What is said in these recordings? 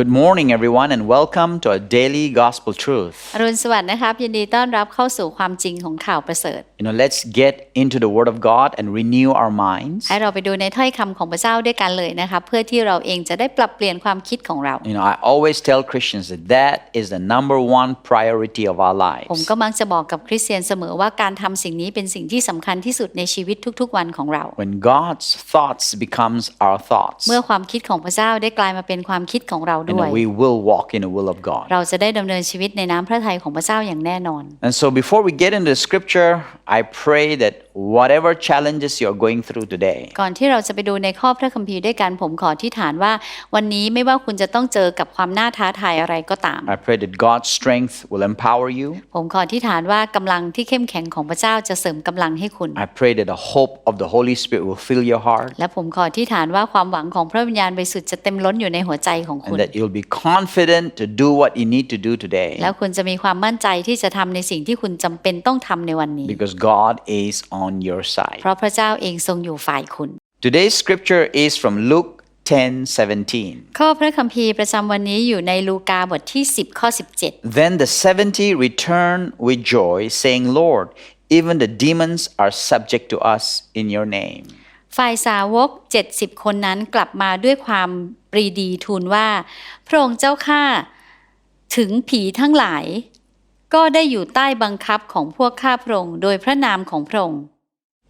Good morning, everyone, and welcome to a daily gospel truth. อรุณสวัสดิ์นะครับ ยินดีต้อนรับเข้าสู่ความจริงของข่าวประเสริฐ You know, let's get into the Word of God and renew our minds. ให้เราไปดูในถ้อยคำของพระเจ้าด้วยกันเลยนะครับเพื่อที่เราเองจะได้ปรับเปลี่ยนความคิดของเรา You know, I always tell Christians that that is the number one priority of our ผม lives. ก็มักจะบอกกับคริสเตียนเสมอว่าการทำสิ่งนี้เป็นสิ่งที่สำคัญที่สุดในชีวิตทุกๆวันของเรา When God's thoughts becomes our thoughts, เมื่อความคิดของพระเจ้าได้กลายมาเป็นความคิดของเรา you ด้วย know, we will walk in the will of God. เราจะได้ดำเนินชีวิตในน้ำพระทัยของพระเจ้าอย่างแน่นอน And so, before we get into the scripture, I pray that whatever challenges you're going through today, ก่อนที่เราจะไปดูในข้อพระคัมภีร์ด้วยกันผมขอที่ฐานว่า วันนี้ไม่ว่าคุณจะต้องเจอกับความน่าท้าทายอะไรก็ตาม I pray that God's strength will empower you. ผมขอที่ฐานว่ากำลังที่เข้มแข็งของพระเจ้าจะเสริมกำลังให้คุณ I pray that the hope of the Holy Spirit will fill your heart และผมขอที่ฐานว่าความหวังของพระวิญญาณบริสุทธิ์จะเต็มล้นอยู่ในหัวใจของคุณ and that you'll be confident to do what you need to do today แล้วคุณจะมีความมั่นใจที่จะทำในสิ่งที่คุณจำเป็นต้องทำในวันนี้ because God is on your side. เพราะพระเจ้าเองทรงอยู่ฝ่ายคุณ Today's scripture is from Luke 10:17. ข้อพระคัมภีร์ประจำวันนี้อยู่ในลูกาบทที่ 10 ข้อ Then the 70 returned with joy saying, "Lord, even the demons are subject to us in your name." 17ฝ่ายสาวก 70 คนนั้นกลับมาด้วยความปรีดีทูลว่า พระองค์เจ้าข้าถึงผีทั้งหลาย ก็ได้อยู่ใต้บังคับของพวกข้าพระองค์โดยพระนามของพระองค์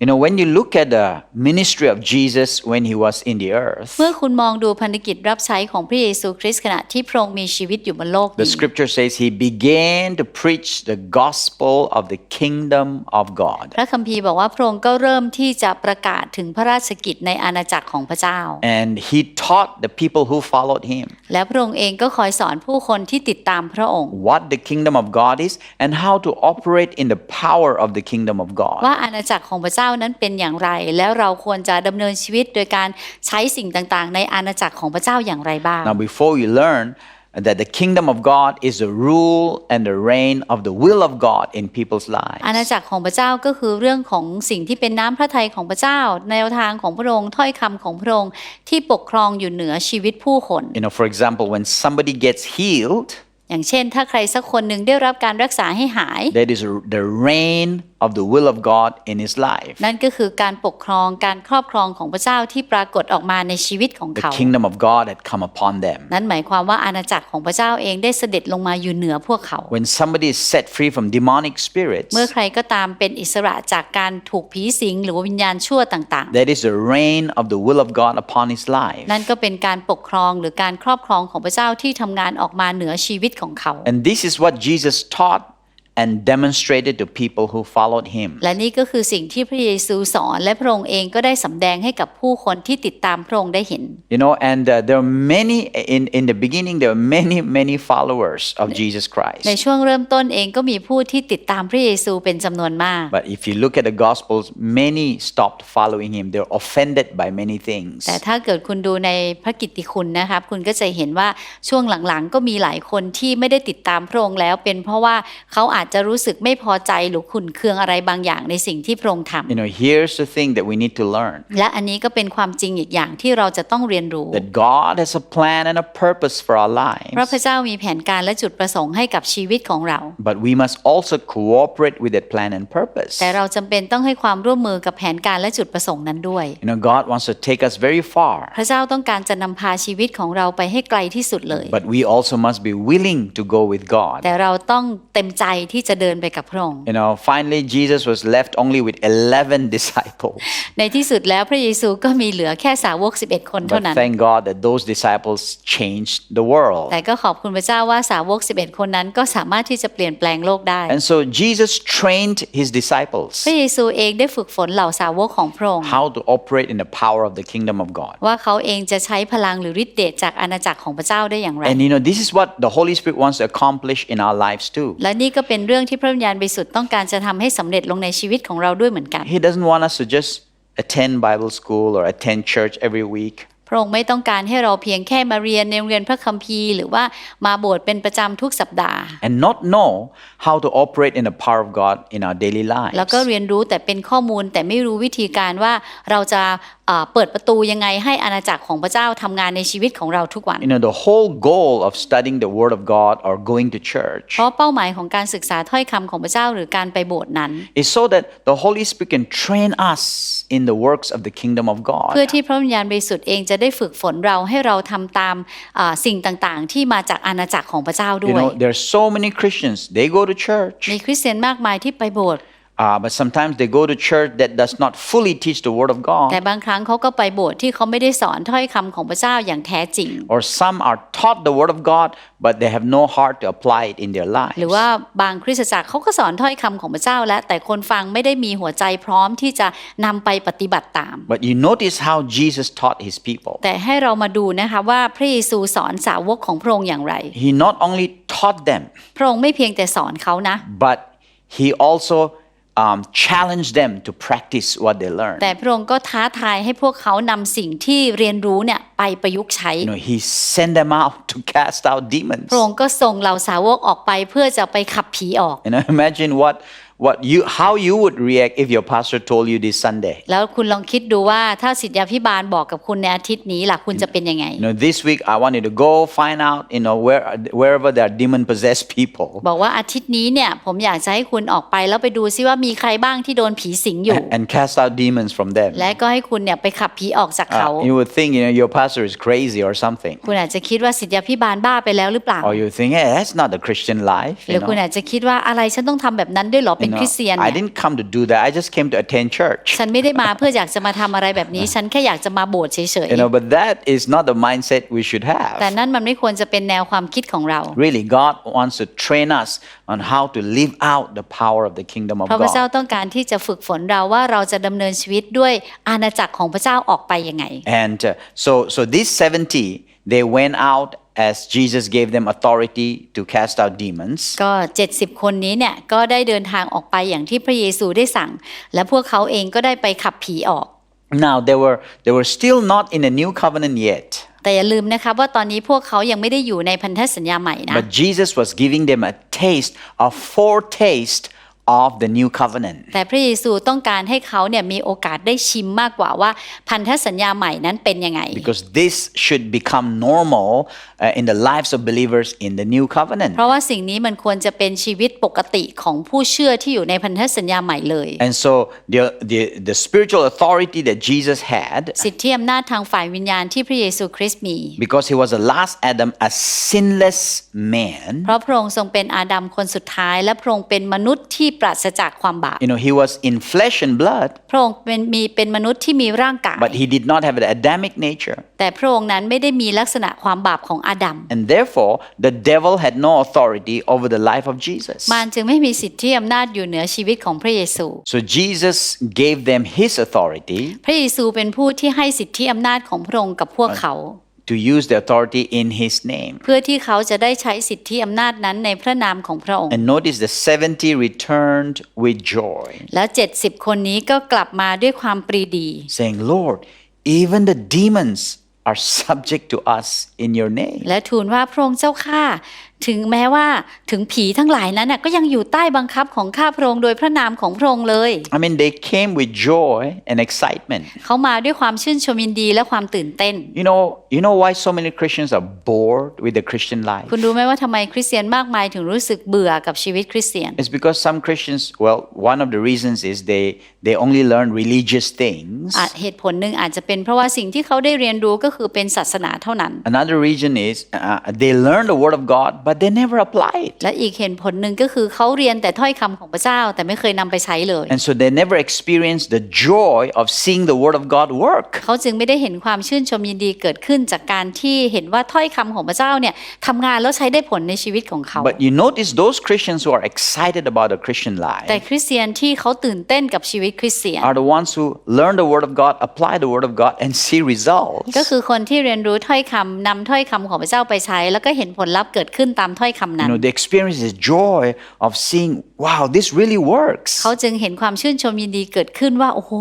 You know, when you look at the ministry of Jesus when he was in the earth, เมื่อคุณมองดูพันธกิจรับใช้ของพระเยซูคริสต์ขณะที่พระองค์มีชีวิตอยู่บนโลก the นี้ scripture says he began to preach the gospel of the kingdom of God. พระคัมภีร์บอกว่าพระองค์ก็เริ่มที่จะประกาศถึงพระราชกิจในอาณาจักรของพระเจ้า And he taught the people who followed him และพระองค์เองก็คอยสอนผู้คนที่ติดตามพระองค์ what the kingdom of God is and how to operate in the power of the kingdom of God. ว่าอาณาจักรของพระเจ้า นั้นเป็นอย่างไร แล้วเราควรจะดำเนินชีวิตโดยการใช้สิ่งต่างๆ ในอาณาจักรของพระเจ้าอย่างไรบ้าง Now, before you learn that the kingdom of God is the rule and the reign of the will of God in people's อาณา lives. จักรของพระเจ้าก็คือเรื่องของสิ่งที่เป็นน้ำพระทัยของพระเจ้า แนวทางของพระองค์ถ้อยคำของพระองค์ที่ปกครองอยู่เหนือชีวิตผู้คน You know, for example, when somebody gets healed, อย่างเช่นถ้าใครสักคนหนึ่งได้รับการรักษาให้หาย that is the reign of the will of God in his life. นั่นก็คือการปกครองการครอบครองของพระเจ้าที่ปรากฏออกมาในชีวิตของ The เขา kingdom of God had come upon them. นั่นหมายความว่าอาณาจักรของพระเจ้าเองได้เสด็จลงมาอยู่เหนือพวกเขา When somebody is set free from demonic spirits, เมื่อใครก็ตามเป็นอิสระจากการถูกผีสิงหรือว่าวิญญาณชั่วต่าง that is the reign of the will of God upon his life. ๆนั่นก็เป็นการปกครองหรือการครอบครองของพระเจ้าที่ทำงานออกมาเหนือชีวิตของเขา And this is what Jesus taught and demonstrated to people who followed him. และนี่ก็คือสิ่งที่พระเยซูสอนและพระองค์เองก็ได้สำแดงให้กับผู้คนที่ติดตามพระองค์ได้เห็น You know, and uh, there are many, in, in the beginning, there are many, many followers of Jesus ใน Christ. ช่วงเริ่มต้นเองก็มีผู้ที่ติดตามพระเยซูเป็นจำนวนมาก But if you look at the Gospels, many stopped following him. They're offended by many things. แต่ถ้าเกิดคุณดูในพระกิตติคุณนะครับคุณก็จะเห็นว่าช่วงหลังๆ ก็มีหลายคนที่ไม่ได้ติดตามพระองค์แล้วเป็นเพราะว่าเขาอาจจะรู้สึกไม่พอใจหรือขุนเคืองอะไรบางอย่างในสิ่งที่พระองค์ท You know, here's the thing that we need to learn ำและอันนี้ก็เป็นความจริงอีกอย่างที่เราจะต้องเรียนรู้ that God has a plan and a purpose for our เพราะพ lives. ระเจ้ามีแผนการและจุดประสงค์ให้กับชีวิตของเรา But we must also cooperate with that plan and purpose. แต่เราจำเป็นต้องให้ความร่วมมือกับแผนการและจุดประสงค์นั้นด้วย You know, God wants to take us very far. พระเจ้าต้องการจะนำพาชีวิตของเราไปให้ไกลที่สุดเลย But we also must be willing to go with God. แต่เราต้องเต็มใจที่จะเดินไปกับพระองค์ You know, finally, Jesus was left only with 11 disciples. ในที่สุดแล้วพระเยซูก็มีเหลือแค่สาวก 11 คนเท่า But นั้น thank God that those disciples changed the world. แต่ก็ขอบคุณพระเจ้าว่าสาวก 11 คนนั้นก็สามารถที่จะเปลี่ยนแปลงโลกได้ And so Jesus trained his disciples พระเยซูเองได้ฝึกฝนเหล่าสาวกของพระองค์ how to operate in the power of the kingdom of God. ว่าเขาเองจะใช้พลังหรือฤทธิ์เดชจากอาณาจักรของพระเจ้าได้อย่างไร And you know, this is what the Holy Spirit wants to accomplish in our lives too. และนี่ก็เป็นเรื่องที่พระวิญญาณบริสุทธิ์ต้องการจะทำให้สำเร็จลงในชีวิตของเราด้วยเหมือนกัน He doesn't want us to just attend Bible school or attend church every week. พระองค์ไม่ต้องการให้เราเพียงแค่มาเรียนในโรงเรียนพระคัมภีร์ หรือว่ามาโบสถ์เป็นประจำทุกสัปดาห์ and not know how to operate in the power of God in our daily lives. แล้วก็เรียนรู้แต่เป็นข้อมูลแต่ไม่รู้วิธีการว่าเราจะเอ่อเปิดประตูยังไงให้อาณาจักรของพระเจ้าทำงานในชีวิตของเราทุกวัน You know, the whole goal of studying the Word of God or going to church เพราะเป้าหมายของการศึกษาถ้อยคำของพระเจ้าหรือการไปโบสถ์นั้น is so that the Holy Spirit can train us in the works of the kingdom of God. เพื่อที่พระวิญญาณบริสุทธิ์เองจะได้ฝึกฝนเราให้เราทำตามอ่าสิ่งต่างๆ ที่มาจากอาณาจักรของพระเจ้าด้ You วย know, there are so many Christians, they go to church, มีคริสเตียนมากมายที่ไปโบสถ์ uh, but sometimes they go to church that does not fully teach the Word of แต่ God. บางครั้งเขาก็ไปโบสถ์ที่เขาไม่ได้สอนถ้อยคำของพระเจ้าอย่างแท้จริง Or some are taught the Word of God, but they have no heart to apply it in their lives. หรือว่าบางคริสตจักรเขาก็สอนถ้อยคำของพระเจ้าแล้วแต่คนฟังไม่ได้มีหัวใจพร้อมที่จะนำไปปฏิบัติตาม But you notice how Jesus taught his people. แต่ให้เรามาดูนะคะว่าพระเยซูสอนสาวกของพระองค์อย่างไร He not only taught them, พระองค์ไม่เพียงแต่สอนเขานะ but he also um, challenged them to practice what they learned. แต่พระองค์ก็ท้าทายให้พวกเขานำสิ่งที่เรียนรู้เนี่ยไปประยุกต์ใช้ You know, he sent them out to cast out demons. พระองค์ก็ส่งเหล่าสาวกออกไปเพื่อจะไปขับผีออก You know, imagine what what you how you would react if your pastor told you this Sunday. แล้วคุณลองคิดดูว่าถ้าสิทธยาพิบาลบอกกับคุณในอาทิตย์นี้ล่ะคุณจะเป็นยังไง You know, this week I want you to go find out, you know, where wherever there are demon possessed people บอกว่าอาทิตย์นี้เนี่ยผมอยากจะให้คุณออกไปแล้วไปดูซิว่ามีใครบ้างที่โดนผีสิงอยู่ and cast out demons from them. และก็ให้คุณเนี่ยไปขับผีออกจากเขา Uh, you would think, you know, your pastor is crazy or something. คุณอาจจะคิดว่าสิทธยาพิบาลบ้าไปแล้วหรือเปล่า Or you think, hey, that's not the Christian life. หรื You อคุณ know? อาจจะคิดว่าอะไรฉันต้องทำแบบนั้นด้วยเหรอเป็น You คริส know, เตียน I เนี่ย didn't come to do that. I just came to attend church. ฉันไม่ได้มาเพื่ออยากจะมาทำอะไรแบบนี้ ฉันแค่อยากจะมาโบสถ์เฉย You know, but that is not the mindset we should ๆแต่ have. นั่นมันไม่ควรจะเป็นแนวความคิดของเรา Really, God wants to train us on how to live out the power of the kingdom of เพราะพระเจ้า God. ต้องการที่จะฝึกฝนเราว่าเราจะดำเนินชีวิตด้วยอาณาจักรของพระเจ้าออกไปยังไง And uh, so, so these 70, they went out as Jesus gave them authority to cast out demons. ก็ 70 คนนี้เนี่ยก็ได้เดินทางออกไปอย่างที่พระเยซูได้สั่ง และพวกเขาเองก็ได้ไปขับผีออก Now, they were, they were still not in the new covenant yet, แต่อย่าลืมนะคะว่าตอนนี้พวกเขายังไม่ได้อยู่ในพันธสัญญาใหม่นะ but Jesus was giving them a taste, a foretaste of the new covenant. แต่พระเยซูต้องการให้เขาเนี่ยมีโอกาสได้ชิมมากกว่าว่าพันธสัญญาใหม่นั้นเป็นยังไง Because this should become normal uh, in the lives of believers in the new covenant. เพราะว่าสิ่งนี้มันควรจะเป็นชีวิตปกติของผู้เชื่อที่อยู่ในพันธสัญญาใหม่เลย And so the, the, the spiritual authority that Jesus had, สิทธิอำนาจทางฝ่ายวิญญาณที่พระเยซูคริสต์มี because he was the last Adam, a sinless man, เพราะพระองค์ทรงเป็นอาดัมคนสุดท้ายและพระองค์เป็นมนุษย์ที่ปราศจากความบาป you know, he was in flesh and blood, พระองค์เป็นมีเป็นมนุษย์ที่มีร่างกาย but he did not have the Adamic nature. แต่พระองค์นั้นไม่ได้มีลักษณะความบาปของอาดัม And therefore, the devil had no authority over the life of Jesus. มารจึงไม่มีสิทธิอำนาจอยู่เหนือชีวิตของพระเยซู So Jesus gave them his authority พระเยซูเป็นผู้ที่ให้สิทธิอำนาจของพระองค์กับพวกเขา to use the authority in his name. เพื่อที่เขาจะได้ใช้สิทธิอำนาจนั้นในพระนามของพระองค์ And notice the 70 returned with joy, แล้ว 70 คนนี้ก็กลับมาด้วยความปรีดี saying, Lord, even the demons are subject to us in your name. และทูลว่าพระองค์เจ้าข้าถึงแม้ว่าถึงผีทั้งหลายนั้นน่ะก็ยังอยู่ใต้บังคับของข้าพระองค์โดยพระนามของพระองค์เลย I mean, they came with joy and excitement. เขามาด้วยความชื่นชมยินดีและความตื่นเต้น You know, you know why so many Christians are bored with the Christian life? คุณรู้ไหมว่าทำไมคริสเตียนมากมายถึงรู้สึกเบื่อกับชีวิตคริสเตียน It's because some Christians, well, one of the reasons is they they only learn religious things. อาจเหตุผลหนึ่งอาจจะเป็นเพราะว่าสิ่งที่เขาได้เรียนรู้ก็คือเป็นศาสนาเท่านั้น Another reason is uh, they learn the word of God, but they never apply it. และอีกเหตุผลหนึ่งก็คือเขาเรียนแต่ถ้อยคำของพระเจ้า แต่ไม่เคยนำไปใช้เลย And so they never experience the joy of seeing the word of God work. เขาจึงไม่ได้เห็นความชื่นชมยินดีเกิดขึ้นจากการที่เห็นว่าถ้อยคำของพระเจ้าเนี่ยทำงานแล้วใช้ได้ผลในชีวิตของเขา But you notice those Christians who are excited about the Christian แต่ life คริสเตียนที่เขาตื่นเต้นกับชีวิตคริสเตียน are the ones who learn the word of God, apply the word of God, and see results. ก็คือคนที่เรียนรู้ถ้อยคำนำถ้อยคำของพระเจ้าไปใช้ แล้วก็เห็นผลลัพธ์เกิดขึ้นตามถ้อยคำนั้ You น know, they experience the joy of seeing, wow, this really works. เขาจึงเห็นความชื่นชมยินดีเกิดขึ้นว่าโอ้โห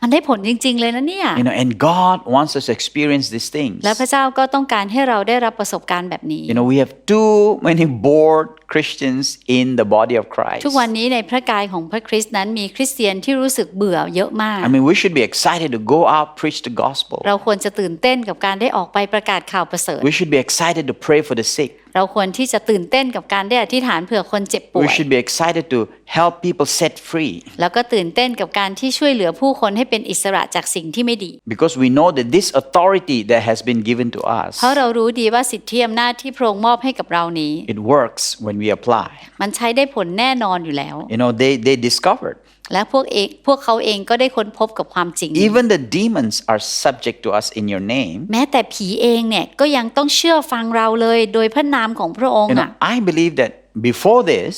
มันได้ผลจริง ๆ เลยนะเนี่ย You know, and God wants us to experience these things. และพระเจ้าก็ต้องการให้เราได้รับประสบการณ์แบบนี้ You know, we have too many bored Christians in the body of Christ. ทุกวันนี้ในพระกายของพระคริสต์นั้นมีคริสเตียนที่รู้สึกเบื่อเยอะมาก I mean, we should be excited to go out preach the gospel. เราควรจะตื่นเต้นกับการได้ออกไปประกาศข่าวประเสริฐ We should be excited to pray for the sick. เราควรที่จะตื่นเต้นกับการได้อธิษฐานเผื่อคนเจ็บป่ว We ย should be excited to help people set free แล้วก็ตื่นเต้นกับการที่ช่วยเหลือผู้คนให้เป็นอิสระจากสิ่งที่ไม่ดี because we know that this authority that has been given to us เพราะเรารู้ดีว่าสิทธิอำนาจที่พระองค์มอบให้กับเรานี้ it works when we apply. มันใช้ได้ผลแน่นอนอยู่แล้ว You know, they they discovered และพวกเองพวกเขาเองก็ได้ค้นพบกับความจริงนี้ even the demons are subject to us in your name. แม้แต่ผีเองเนี่ยก็ยังต้องเชื่อฟังเราเลยโดยพระนามของพระองค์ You อะ know, I believe that before this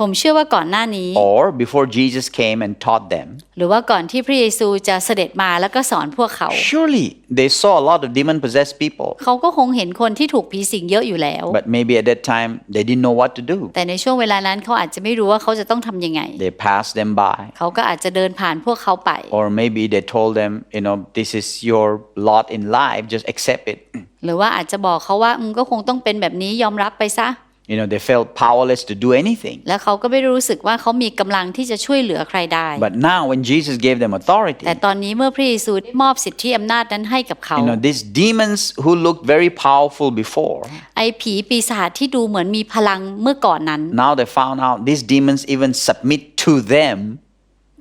ผมเชื่อว่าก่อนหน้านี้ or before Jesus came and taught them, หรือว่าก่อนที่พระเยซูจะเสด็จมาแล้วก็สอนพวกเขา surely they saw a lot of demon possessed people. เขาก็คงเห็นคนที่ถูกผีสิงเยอะอยู่แล้ว But maybe at that time they didn't know what to do. แต่ในช่วงเวลานั้นเขาอาจจะไม่รู้ว่าเขาจะต้องทำยังไง They passed them by. เขาก็อาจจะเดินผ่านพวกเขาไป Or maybe they told them, you know, this is your lot in life, just accept it. หรือว่าอาจจะบอกเขาว่าอืมก็คงต้องเป็นแบบนี้ยอมรับไปซะ You know, they felt powerless to do anything. แล้วเขาก็ไม่รู้สึกว่าเขามีกำลังที่จะช่วยเหลือใครได้ But now, when Jesus gave them authority, แต่ตอนนี้เมื่อพระเยซูได้มอบสิทธิอำนาจนั้นให้กับเขา you know, these demons who looked very powerful before, ไอ้ผีปีศาจที่ดูเหมือนมีพลังเมื่อก่อนนั้น now they found out these demons even submit to them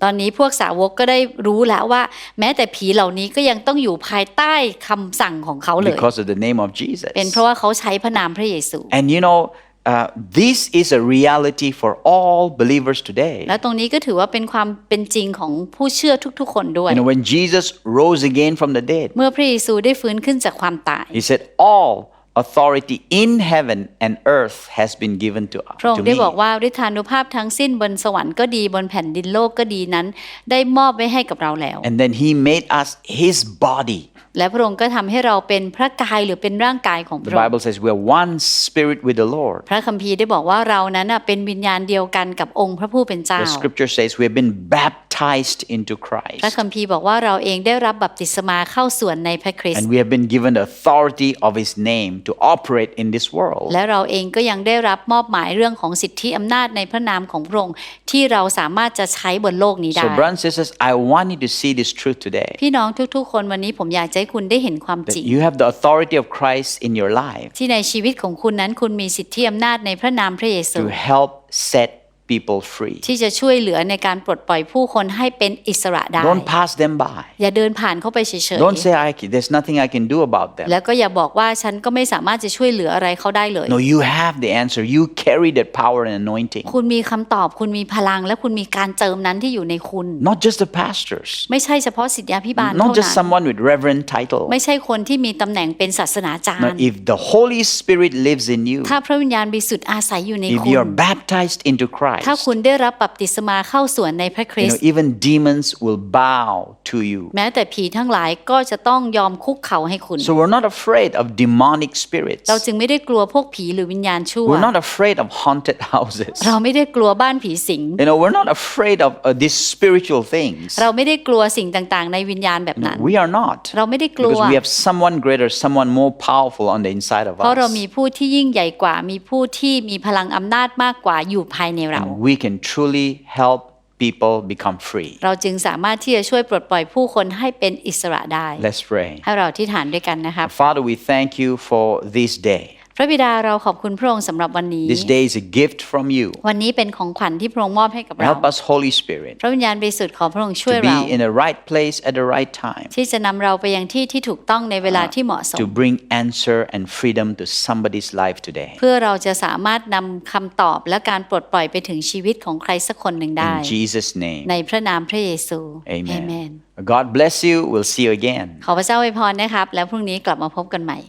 ตอนนี้พวกสาวกก็ได้รู้แล้วว่า แม้แต่ผีเหล่านี้ก็ยังต้องอยู่ภายใต้คำสั่งของเขาเลย because of the name of Jesus. เป็นเพราะว่าเขาใช้พระนามพระเยซู And you know, uh, this is a reality for all believers today. และตรงนี้ก็ถือว่าเป็นความเป็นจริงของผู้เชื่อทุกๆ คนด้วย You know, when Jesus rose again from the dead, เมื่อพระเยซูได้ฟื้นขึ้นจากความตาย he said, All authority in heaven and earth has been given to, พระอง to ค์ได้ me. บอกว่าฤทธานุภาพทั้งสิ้นบนสวรรค์ก็ดีบนแผ่นดินโลกก็ดีนั้น ได้มอบไว้ให้กับเราแล้ว And then he made us his body. และพระองค์ก็ทำให้เราเป็นพระกายหรือเป็นร่างกายของพ The ระองค์ Bible says we are one spirit with the Lord. พระคัมภีร์ได้บอกว่าเรานั้นน่ะเป็นวิญญาณเดียวกันกับองค์พระผู้เป็นเจ้า The scripture says we have been baptized into พระ Christ. คัมภีร์บอกว่าเราเองได้รับบัพติศมาเข้าส่วนในพระคริสต์ And we have been given the authority of his name to operate in this world. และเราเองก็ยังได้รับมอบหมายเรื่องของสิทธิอำนาจในพระนามของพระองค์ที่เราสามารถจะใช้บนโลกนี้ได้ So, brothers and sisters, I want you to see this truth today. พี่น้องทุกๆ คนวันนี้ผมอยากจะให้คุณได้เห็นความจ That ริง you have the authority of Christ in your life ที่ในชีวิตของคุณนั้นคุณมีสิทธิอำนาจในพระนามพระเยซู to help set people free. ที่จะช่วยเหลือในการปลดปล่อยผู้คนให้เป็นอิสระได้ Don't pass them by. อย่าเดินผ่านเข้าไปเฉย Don't say, I, can- there's nothing I can do about ๆ them. แล้วก็อย่าบอกว่าฉันก็ไม่สามารถจะช่วยเหลืออะไรเขาได้เลย No, you have the answer. You carry that power and anointing. คุณมีคำตอบคุณมีพลังและคุณมีการเจิมนั้นที่อยู่ในคุณ Not just the pastors, ไม่ใช่เฉพาะสิทธยาพิบาล not เท่า just นั้น someone with reverend title. ไม่ใช่คนที่มีตำแหน่งเป็นศาสนาจาร No, ย์ if the Holy Spirit lives in you, ถ้าพระวิญญาณบริสุทธิ์อาศัยอยู่ใน if คุ you ณ are baptized into ถ้า Christ, คุณได้รับบัพติศมาเข้าส่วนในพระคริ you ส know, ต์ even demons will bow to you. แม้แต่ผีทั้งหลายก็จะต้องยอมคุกเข่าให้คุณ So we're not afraid of demonic spirits. เราจึงไม่ได้กลัวพวกผีหรือวิญญาณชั่ว We're not afraid of haunted houses. เราไม่ได้กลัวบ้านผีสิง You know, we're not afraid of uh, these spiritual things. เราไม่ได้กลัวสิ่งต่างๆ ในวิญญาณแบบนั้น We are not. เราไม่ได้กลัว Because we have someone greater, someone more powerful on the inside of เพราะเรา us. มีผู้ที่ยิ่งใหญ่กว่า มีผู้ที่มีพลังอำนาจมากกว่าอยู่ภายในเรา And we can truly help people become free. เราจึงสามารถที่จะช่วยปลดปล่อยผู้คนให้เป็นอิสระได้ Let's pray. ให้เราที่ฐานด้วยกันนะครับ Father, we thank you for this day. พระบิดาเราขอบคุณพระองค์สำหรับวันนี้ This day is a gift from you. วันนี้เป็นของขวัญที่พระองค์มอบให้กับเรา Help us, Holy Spirit, พระวิญญาณบริสุทธิ์ขอพระองค์ช่วย to เรา be in the right place at the right time, ที่จะนำเราไปยังที่ที่ถูกต้องในเวลาที่เหมาะสม to bring answer and freedom to somebody's life today. เพื่อเราจะสามารถนำคำตอบและการปลดปล่อยไปถึงชีวิตของใครสักคนหนึ่งได้ In Jesus' name. ในพระนามพระเยซู Amen. God bless you. We'll see you again. ขอพระเจ้าอวยพรนะครับ แล้วพรุ่งนี้กลับมาพบกันใหม่